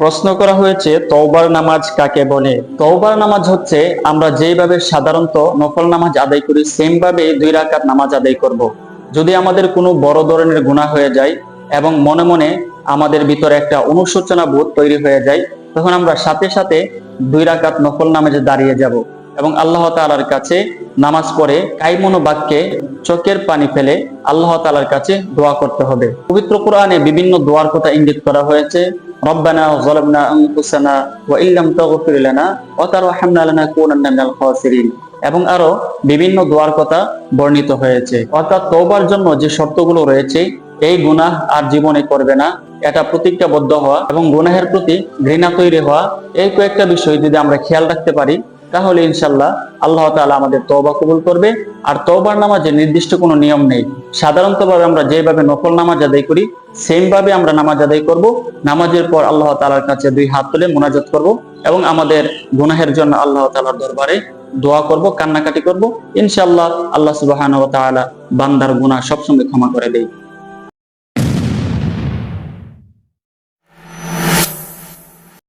প্রশ্ন করা হয়েছে, তওবার নামাজ কাকে বলে? তওবার নামাজ হচ্ছে, আমরা যেভাবে সাধারণত নফল নামাজ আদায় করি সেম ভাবে দুই রাকাত নামাজ আদায় করব। যদি আমাদের কোনো বড় ধরনের গুনাহ হয়ে যায় এবং মনে মনে আমাদের ভিতরে একটা অনুশোচনা বোধ তৈরি হয়ে যায়, তখন আমরা সাথে সাথে দুই রাকাত নফল নামাজে দাঁড়িয়ে যাব এবং আল্লাহ তাআলার কাছে নামাজ পড়ে কাইমনো বাক্যে চোখের পানি ফেলে আল্লাহ তাআলার কাছে দোয়া করতে হবে। পবিত্র কোরআনে বিভিন্ন দোয়ার কথা ইঙ্গিত করা হয়েছে। রব্বানা ظلمنا أنفسنا وإن لم تغفر لنا وترحمنا لنكونن من الخاسرين এবং আরও বিভিন্ন দোয়ার কথা বর্ণিত হয়েছে। অর্থাৎ তোবার জন্য যে শর্তগুলো রয়েছে, এই গুনাহ আর জীবনে করবে না। এটা প্রতিজ্ঞাবদ্ধ হওয়া এবং গুনাহের প্রতি ঘৃণা তৈরি হওয়া, এই কয়েকটা বিষয় যদি আমরা খেয়াল রাখতে পারি তাহলে ইনশাল্লাহ আল্লাহ তাআলা আমাদের তওবা কবুল করবে। আর তওবার নামাজের নির্দিষ্ট কোনো নিয়ম নেই। সাধারণত ভাবে আমরা যেভাবে নফল নামাজ আদায় করি সেম ভাবে আমরা নামাজ আদায় করব। নামাজের পর আল্লাহ তালার কাছে দুই হাত তুলে মোনাজাত করব এবং আমাদের গুনাহের জন্য আল্লাহ তালার দরবারে দোয়া করব, কান্নাকাটি করব। ইনশাল্লাহ আল্লাহ তাআলা বান্দার গুনাহ সবসময় ক্ষমা করে দেয়।